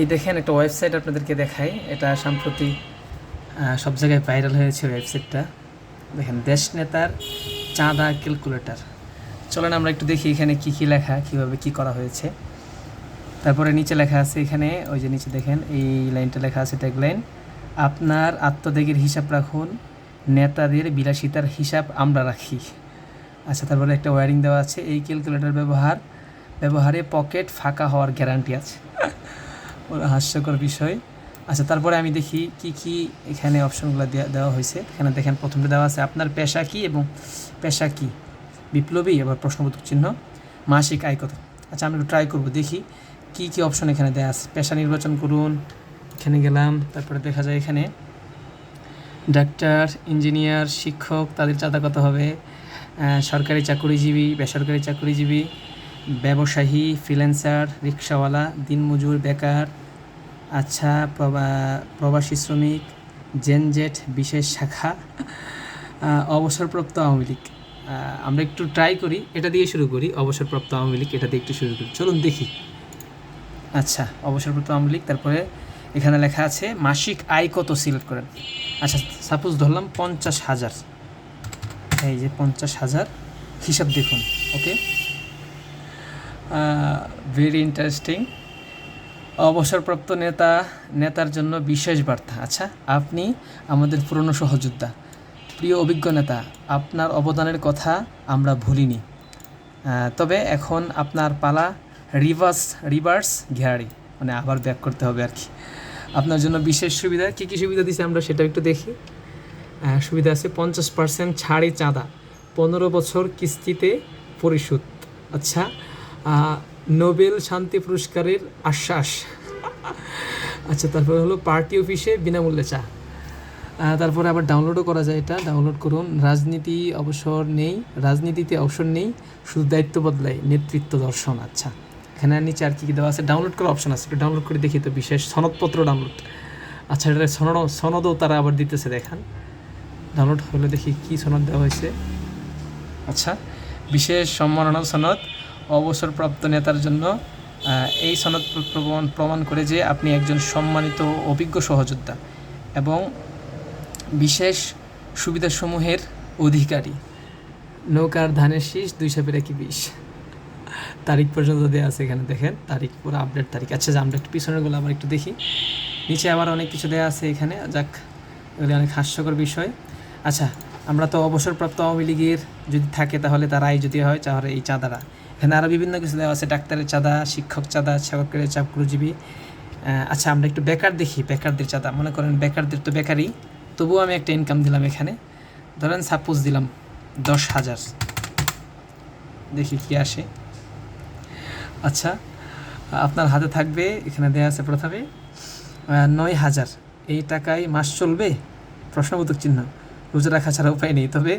এই দেখেন একটা ওয়েবসাইট আপনাদেরকে দেখাই। এটা সম্প্রতি সব জায়গায় ভাইরাল হয়েছে ওয়েবসাইটটা দেখেন, দেশ নেতার চাঁদা ক্যালকুলেটর চলেন আমরা একটু দেখি এখানে কি কি লেখা, কীভাবে কি করা হয়েছে। তারপরে নিচে লেখা আছে এখানে, ওই যে নিচে দেখেন, এই লাইনটা লেখা আছে ট্যাগলাইন আপনার আত্মত্যাগের হিসাব রাখুন, নেতাদের বিলাসিতার হিসাব আমরা রাখি। আচ্ছা তারপরে একটা ওয়ারিং দেওয়া আছে, এই ক্যালকুলেটর ব্যবহার, ব্যবহারে পকেট ফাঁকা হওয়ার গ্যারান্টি আছে। হাস্যকর বিষয়। আচ্ছা তারপরে আমি দেখি কি কি এখানে অপশনগুলো দেওয়া হয়েছে। এখানে দেখেন, প্রথমটা দেওয়া আছে, আপনার পেশা কি এবং পেশা কি? বিপ্লবী এবার প্রশ্নবোধক চিহ্ন, মাসিক আয় কত? আচ্ছা আমি একটু ট্রাই করব, দেখি কি কি অপশন এখানে দেওয়া আছে। পেশা নির্বাচন করুন, এখানে গেলাম, তারপরে দেখা যায় এখানে, ডাক্তার, ইঞ্জিনিয়ার, শিক্ষক, তাদের চাঁদা কত হবে? সরকারি চাকরিজীবী, বেসরকারি চাকরিজীবী, ব্যবসায়ী, ফ্রিল্যান্সার, রিক্সাওয়ালা, দিনমজুর, বেকার আচ্ছা প্রবা- প্রবাসী শ্রমিক জেনজেট বিশেষ শাখা অবসরপ্রাপ্ত আওয়ামী লীগ। আমরা একটু ট্রাই করি, এটা দিয়ে শুরু করি, অবসরপ্রাপ্ত আওয়ামী লীগ, এটা দিয়ে একটু শুরু করি। চলুন দেখি। আচ্ছা অবসরপ্রাপ্ত আওয়ামী লীগ, তারপরে এখানে লেখা আছে, মাসিক আয় কত সিলেক্ট করেন? আচ্ছা সাপোজ ধরলাম পঞ্চাশ হাজার। এই যে পঞ্চাশ হাজার, হিসাব দেখুন ওকে ভেরি ইন্টারেস্টিং অবসরপ্রাপ্ত নেতা, নেতার জন্য বিশেষ বার্তা। আচ্ছা আপনি আমাদের পুরনো সহযোদ্ধা। প্রিয় অভিজ্ঞ নেতা, আপনার অবদানের কথা আমরা ভুলিনি। তবে এখন আপনার পালা রিভার্স রিভার্স ঘেরারি মানে আবার ব্যাক করতে হবে আর কি। আপনার জন্য বিশেষ সুবিধা, কী কী সুবিধা দিছে আমরা সেটা একটু দেখি। সুবিধা আছে, পঞ্চাশ পার্সেন্ট ছাড়ে চাঁদা, পনেরো বছর কিস্তিতে পরিশোধ। আচ্ছা নোবেল শান্তি পুরস্কারের আশ্বাস। আচ্ছা তারপরে হলো পার্টি অফিসে বিনামূল্যে চা। তারপরে আবার ডাউনলোডও করা যায় এটা, ডাউনলোড করুন। রাজনীতি অবসর নেই, রাজনীতিতে অবসর নেই, শুধু দায়িত্ব বদলায়, নেতৃত্ব দর্শন। আচ্ছা এখানে নিচে আর কি কি দেওয়া আছে? ডাউনলোড করার অপশন আছে ডাউনলোড করে দেখি তো বিশেষ। সনদপত্র ডাউনলোড। আচ্ছা এটা সনদ, সনদও তারা আবার দিতেছে, দেখান। ডাউনলোড হলে দেখি কি সনদ দেওয়া হয়েছে। আচ্ছা বিশেষ সম্মাননা সনদ। অবসরপ্রাপ্ত নেতার জন্য এই সনদ প্রমাণ প্রমাণ করে যে আপনি একজন সম্মানিত অভিজ্ঞ সহযোদ্ধা এবং বিশেষ সুবিধাসমূহের অধিকারী। নৌকার ধানের শীষ দুই সাপের একই বিষ। তারিখ পর্যন্ত দেওয়া আছে এখানে দেখেন। তারিখ পুরো আপডেট তারিখ। আচ্ছা যে আমরা একটু পিছনেরগুলো আবার একটু দেখি। নিচে আবার অনেক কিছু দেওয়া আছে এখানে। যাক, এগুলি অনেক হাস্যকর বিষয়। আচ্ছা আমরা তো অবসরপ্রাপ্ত আওয়ামী লীগের যদি থাকে তাহলে তার আয় যদি হয়, তাহলে এই চাঁদারা এখানে আরও বিভিন্ন কিছু দেওয়া আছে, ডাক্তারের চাঁদা, শিক্ষক চাঁদা সরকারি চাকরিজীবী আচ্ছা আমরা একটু বেকার দেখি, বেকারদের চাঁদা। মনে করেন বেকারদের তো বেকারই। তবুও আমি একটা ইনকাম দিলাম এখানে। ধরেন সাপোজ দিলাম দশ হাজার। দেখি কি আসে। আচ্ছা আপনার হাতে থাকবে, এখানে দেওয়া আছে প্রথমে নয় হাজার। এই টাকায় মাস চলবে? প্রশ্নবোধক চিহ্ন। রোজা রাখা ছাড়া উপায় নেই। তবে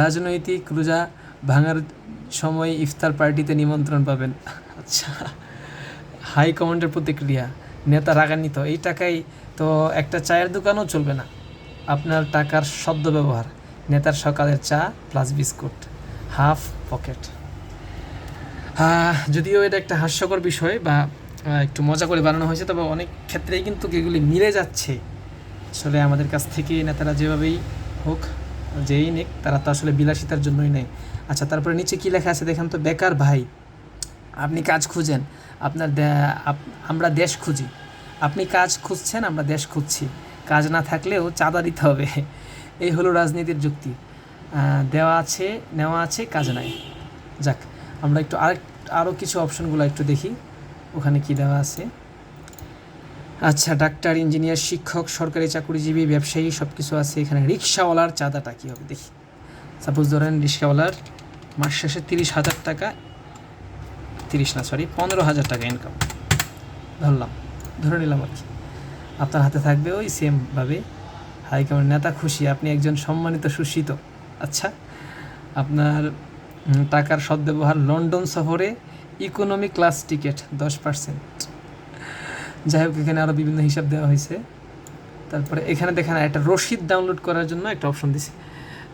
রাজনৈতিক রোজা ভাঙার সময় ইফতার পার্টিতে নিমন্ত্রণ পাবেন। আচ্ছা হাই কমান্ডের প্রতিক্রিয়া, নেতা রাগান্বিত, এই টাকায় তো একটা চায়ের দোকানও চলবে না। আপনার টাকার শব্দ ব্যবহার, নেতার সকালের চা প্লাস বিস্কুট হাফ পকেট যদিও এটা একটা হাস্যকর বিষয় বা একটু মজা করে বানানো হয়েছে, তবে অনেক ক্ষেত্রেই কিন্তু এগুলি মিলে যাচ্ছে। আসলে আমাদের কাছ থেকে নেতারা যেভাবেই হোক, যেই নিক, তারা তো আসলে বিলাসিতার জন্যই নেয়। আচ্ছা তারপরে নিচে কী লেখা আছে দেখেন তো? বেকার ভাই, আপনি কাজ খুঁজেন। আপনার আমরা দেশ খুঁজি। আপনি কাজ খুঁজছেন, আমরা দেশ খুঁজছি। কাজ না থাকলেও চাঁদা দিতে হবে। এই হলো রাজনীতির যুক্তি। দেওয়া আছে, নেওয়া আছে, কাজ নাই। যাক, আমরা একটু আরেক আরও কিছু অপশনগুলো একটু দেখি। ওখানে কি দেওয়া আছে? আচ্ছা ডাক্তার, ইঞ্জিনিয়ার, শিক্ষক, সরকারি চাকরিজীবী, ব্যবসায়ী সব কিছু আছে এখানে। রিক্সাওয়ালার চাঁদাটা কী হবে? দেখি। সাপোজ ধরেন রিক্সাওয়ালার মাস শেষে তিরিশ হাজার টাকা, তিরিশ না সরি পনেরো হাজার টাকা ইনকাম ধরলাম। ধরে নিলাম আর কি। আপনার হাতে থাকবে ওই সেমভাবে হাইকমান্ড নেতা খুশি, আপনি একজন সম্মানিত সুশীত। আচ্ছা আপনার টাকার সদ্ব্যবহার লন্ডন সফরে ইকোনমি ক্লাস টিকিট দশ পার্সেন্ট যাই হোক এখানে আরও বিভিন্ন হিসাব দেওয়া হয়েছে। তারপরে এখানে দেখেন একটা রসিদ ডাউনলোড করার জন্য একটা অপশন দিছে।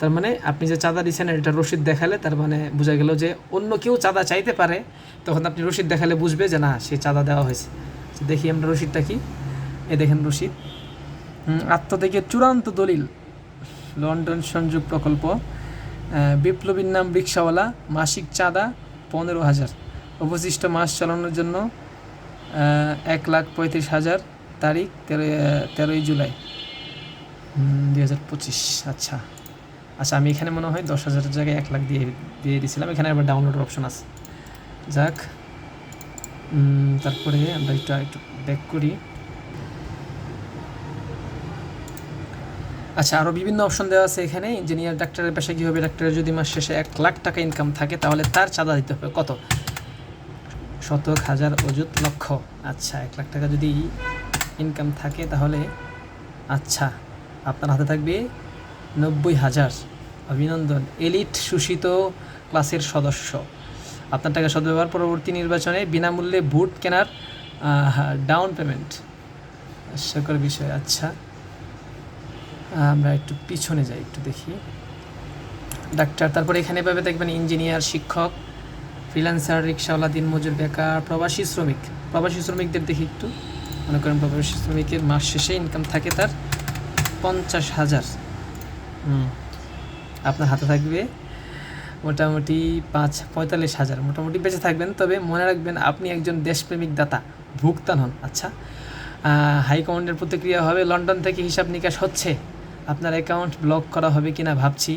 তার মানে আপনি যে চাঁদা দিচ্ছেন এটা রসিদ দেখালে তার মানে বোঝা গেল যে অন্য কেউ চাঁদা চাইতে পারে। তখন আপনি রসিদ দেখালে বুঝবে যে না সে চাঁদা দেওয়া হয়েছে। দেখি আমরা রসিদটা কি? এ দেখেন রসিদ হুম, আত্মত্যাগের চূড়ান্ত দলিল লন্ডন সংযোগ প্রকল্প। বিপ্লবীর নাম রিক্সাওয়ালা মাসিক চাঁদা পনেরো হাজার। অবশিষ্ট মাস চালানোর জন্য এক লাখ পঁয়ত্রিশ হাজার তারিখ তেরোই তেরোই জুলাই। দুই হাজার পঁচিশ আচ্ছা। আচ্ছা আমি এখানে মনে হয় দশ হাজারের জায়গায় এক লাখ দিয়ে দিয়ে দিয়েছিলাম এখানে আবার ডাউনলোড অপশন আছে। যাক তারপরে আমরা একটু একটু ব্যাক করি। আচ্ছা আরও বিভিন্ন অপশন দেওয়া আছে এখানে। ইঞ্জিনিয়ার ডাক্তারের পেশায় কী হবে ডাক্তারের যদি মাস শেষে এক লাখ টাকা ইনকাম থাকে, তাহলে তার চাঁদা দিতে হবে। কত? শতক হাজার অযুত লক্ষ। আচ্ছা এক লাখ টাকা যদি ইনকাম থাকে তাহলে আচ্ছা আপনার হাতে থাকবে নব্বই হাজার। অভিনন্দন। এলিট শোষিত ক্লাসের সদস্য। আপনার টাকা সদ্ব্যবহার পরবর্তী নির্বাচনে বিনামূল্যে ভোট কেনার ডাউন পেমেন্ট হাস্যকর বিষয় আচ্ছা। আমরা একটু পিছনে যাই, একটু দেখি। ডাক্তার, তারপরে এখানে পাবে দেখবেন ইঞ্জিনিয়ার, শিক্ষক ফ্রিল্যান্সার রিক্সাওয়ালা দিনমজুর, বেকার, প্রবাসী শ্রমিক। প্রবাসী শ্রমিকদের দেখি একটু। মনে করেন প্রবাসী শ্রমিকের মাস শেষে ইনকাম থাকে তার পঞ্চাশ হাজার। আপনার হাতে থাকবে মোটামুটি পাঁচ, পঁয়তাল্লিশ হাজার। মোটামুটি বেঁচে থাকবেন, তবে মনে রাখবেন আপনি একজন দেশপ্রেমিক দাতা ভুগতান হন। আচ্ছা হাইকমান্ডের প্রতিক্রিয়া হবে, লন্ডন থেকে হিসাব নিকাশ হচ্ছে। আপনার অ্যাকাউন্ট ব্লক করা হবে কিনা ভাবছি।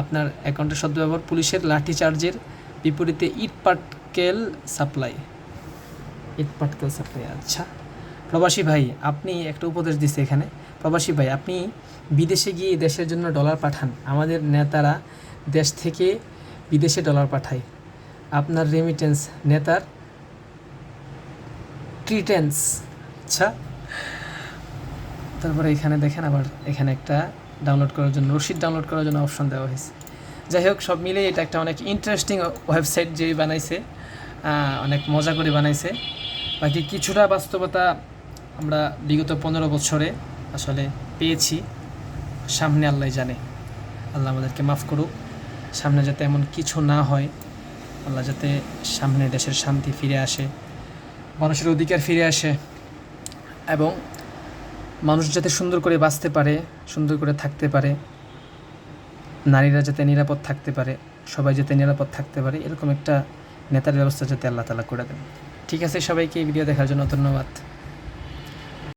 আপনার অ্যাকাউন্টের সদ্ব্যবহার, পুলিশের লাঠিচার্জের বিপরীতে ইট পাটকেল সাপ্লাই। ইট পাটকেল সাপ্লাই আচ্ছা। প্রবাসী ভাই আপনি একটা উপদেশ দিচ্ছে এখানে। প্রবাসী ভাই আপনি বিদেশে গিয়ে দেশের জন্য ডলার পাঠান। আমাদের নেতারা দেশ থেকে বিদেশে ডলার পাঠায়। আপনার রেমিটেন্স নেতার ট্রিটেন্স আচ্ছা। তারপরে এখানে দেখেন আবার এখানে একটা ডাউনলোড করার জন্য রসিদ ডাউনলোড করার জন্য অপশন দেওয়া হয়েছে। যাই হোক, সব মিলিয়ে এটা একটা অনেক ইন্টারেস্টিং ওয়েবসাইট যে বানাইছে অনেক মজা করে বানাইছে। বাকি কিছুটা বাস্তবতা আমরা বিগত পনেরো বছরে আসলে পেয়েছি। সামনে আল্লাহ জানে। আল্লাহ আমাদেরকে মাফ করুক। সামনে যাতে এমন কিছু না হয়, আল্লাহ যাতে সামনে দেশের শান্তি ফিরে আসে, মানুষের অধিকার ফিরে আসে, এবং মানুষ যাতে সুন্দর করে বাঁচতে পারে, সুন্দর করে থাকতে পারে। নারীরা যাতে নিরাপদ থাকতে পারে, সবাই যাতে নিরাপদ থাকতে পারে, এরকম একটা নেতার ব্যবস্থা যাতে আল্লাহ তালা করে দেন। ঠিক আছে সবাইকে এই ভিডিও দেখার জন্য ধন্যবাদ।